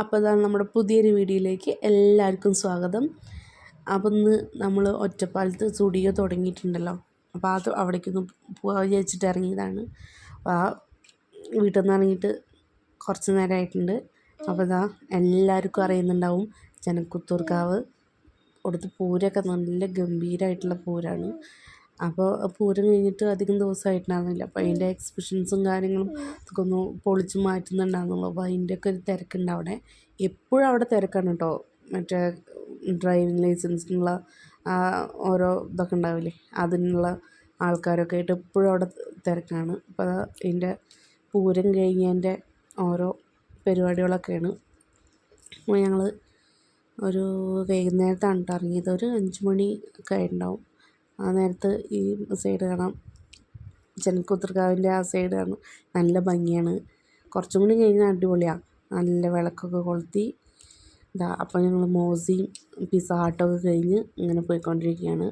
അപ്പോൾ ഇതാണ് നമ്മുടെ പുതിയൊരു വീഡിയോയിലേക്ക് എല്ലാവർക്കും സ്വാഗതം. അപ്പം ഇന്ന് നമ്മൾ ഒറ്റപ്പാലത്ത് സ്റ്റുഡിയോ തുടങ്ങിയിട്ടുണ്ടല്ലോ. അപ്പോൾ അത് അവിടേക്കൊന്ന് പോകാൻ വിചാരിച്ചിട്ട് ഇറങ്ങിയതാണ്. അപ്പോൾ ആ വീട്ടിൽ നിന്ന് ഇറങ്ങിയിട്ട് കുറച്ച് നേരമായിട്ടുണ്ട് അപ്പോൾ ഇതാ എല്ലാവർക്കും അറിയുന്നുണ്ടാവും ജനക്കുത്തൂർക്കാവ് അവിടുത്തെ പൂരമൊക്കെ നല്ല ഗംഭീരമായിട്ടുള്ള പൂരമാണ് അപ്പോൾ പൂരം കഴിഞ്ഞിട്ട് അധികം ദിവസമായിട്ടുണ്ടായിരുന്നില്ല അപ്പോൾ അതിന്റെ എക്സിബിഷൻസും കാര്യങ്ങളും ഇതൊക്കെ ഒന്ന് പൊളിച്ച് മാറ്റുന്നുണ്ടായിരുന്നുള്ളൂ അപ്പോൾ അതിന്റെയൊക്കെ ഒരു തിരക്കുണ്ട് അവിടെ. എപ്പോഴും അവിടെ തിരക്കാണ് കേട്ടോ. മറ്റേ ഡ്രൈവിംഗ് ലൈസൻസിനുള്ള ഓരോ ഇതൊക്കെ ഉണ്ടാവില്ലേ? അതിനുള്ള ആൾക്കാരൊക്കെ ആയിട്ട് എപ്പോഴും അവിടെ തിരക്കാണ്. അപ്പോൾ അതിന്റെ പൂരം കഴിഞ്ഞതിന്റെ ഓരോ പരിപാടികളൊക്കെയാണ്. അപ്പോൾ ഞങ്ങൾ ഒരു വൈകുന്നേരത്താണ് ഇറങ്ങിയത്. ഒരു അഞ്ച് മണി ഒക്കെ ആയിട്ടുണ്ടാവും. ആ നേരത്ത് ഈ സൈഡ് കാണാം. ജനക്കുത്തർക്കാവിന്റെ ആ സൈഡ് കാണാം. നല്ല ഭംഗിയാണ്. കുറച്ചും കൂടി കഴിഞ്ഞാൽ അടിപൊളിയാണ് നല്ല വിളക്കൊക്കെ കൊളുത്തി. ഇതാ അപ്പോൾ ഞങ്ങൾ മോസിയും പിസ്സ ഹട്ടൊക്കെ കഴിഞ്ഞ് ഇങ്ങനെ പോയിക്കൊണ്ടിരിക്കുകയാണ്.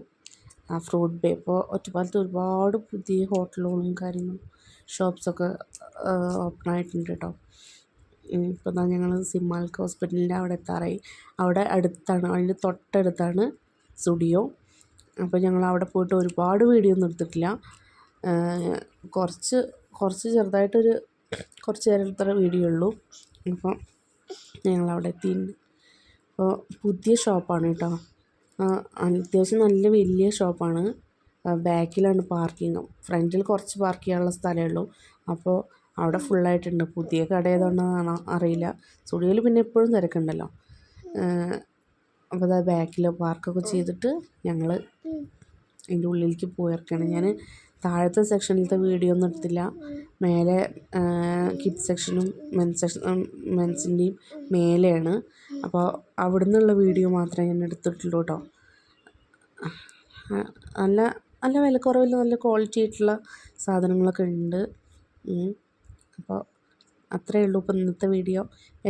ആ ഫ്രൂട്ട് ബേ ഇപ്പോൾ ഒറ്റപ്പാലത്ത് ഒരുപാട് പുതിയ ഹോട്ടലുകളും കാര്യങ്ങളും ഷോപ്സൊക്കെ ഓപ്പൺ ആയിട്ടുണ്ട് കേട്ടോ ഇപ്പോൾ തന്നെ ഞങ്ങൾ സിമാൽക്ക് ഹോസ്പിറ്റലിന്റെ അവിടെ എത്താറായി. അവിടെ അടുത്താണ് അതിന്റെ തൊട്ടടുത്താണ് സ്റ്റുഡിയോ അപ്പോൾ ഞങ്ങൾ അവിടെ പോയിട്ട് ഒരുപാട് വീഡിയോ ഒന്നും എടുത്തിട്ടില്ല കുറച്ച് കുറച്ച് ചെറുതായിട്ടൊരു കുറച്ച് നേരത്തെ വീഡിയോ ഉള്ളൂ. അപ്പോൾ ഞങ്ങൾ അവിടെ എത്തിയിട്ടുണ്ട് അപ്പോൾ പുതിയ ഷോപ്പാണ് കേട്ടോ. അത്യാവശ്യം നല്ല വലിയ ഷോപ്പാണ്. ബാക്കിലാണ് പാർക്കിങ്ങും ഫ്രണ്ടിൽ കുറച്ച് പാർക്ക് ചെയ്യാനുള്ള സ്ഥലമേ ഉള്ളൂ. അപ്പോൾ അവിടെ ഫുള്ളായിട്ടുണ്ട്. പുതിയ കട ഏതാണെന്നാണോ അറിയില്ല. സ്റ്റുഡിയോയിൽ പിന്നെ എപ്പോഴും തിരക്കുണ്ടല്ലോ. അപ്പോൾ അതാ ബാക്കിൽ പാർക്കൊക്കെ ചെയ്തിട്ട് ഞങ്ങൾ അതിന്റെ ഉള്ളിലേക്ക് പോയിരിക്കുകയാണ് ഞാൻ താഴത്തെ സെക്ഷനിലത്തെ വീഡിയോ ഒന്നും എടുത്തില്ല. മേലെ കിഡ്സ് സെക്ഷനും മെൻസ് സെക്ഷൻ മെൻസിന്റെയും മേലെയാണ്. അപ്പോൾ അവിടെ നിന്നുള്ള വീഡിയോ മാത്രമേ ഞാൻ എടുത്തിട്ടുള്ളൂ കേട്ടോ. നല്ല നല്ല വിലക്കുറവിൽ നല്ല ക്വാളിറ്റി ആയിട്ടുള്ള സാധനങ്ങളൊക്കെ ഉണ്ട്. അപ്പോൾ അത്രയേ ഉള്ളൂ ഇപ്പോൾ ഇന്നത്തെ വീഡിയോ.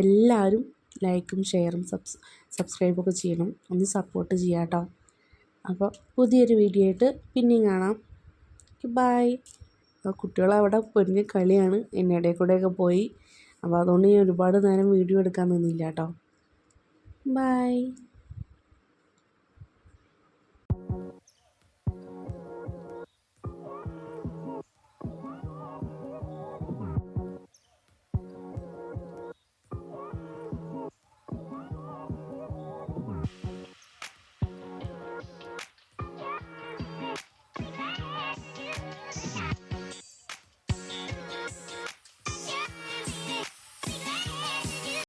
എല്ലാവരും ലൈക്കും ഷെയറും സബ്സ് സബ്സ്ക്രൈബൊക്കെ ചെയ്യണം. ഒന്ന് സപ്പോർട്ട് ചെയ്യാം കേട്ടോ. അപ്പോൾ പുതിയൊരു വീഡിയോ ആയിട്ട് പിന്നെയും കാണാം. ബായ് കുട്ടികൾ അവിടെ പൊരിഞ്ഞ കളിയാണ്. എന്റെ ഇടയിൽ കൂടെയൊക്കെ പോയി. അപ്പോൾ അതുകൊണ്ട് ഞാൻ ഒരുപാട് നേരം വീഡിയോ എടുക്കാൻ നിന്നില്ല കേട്ടോ. ബായ്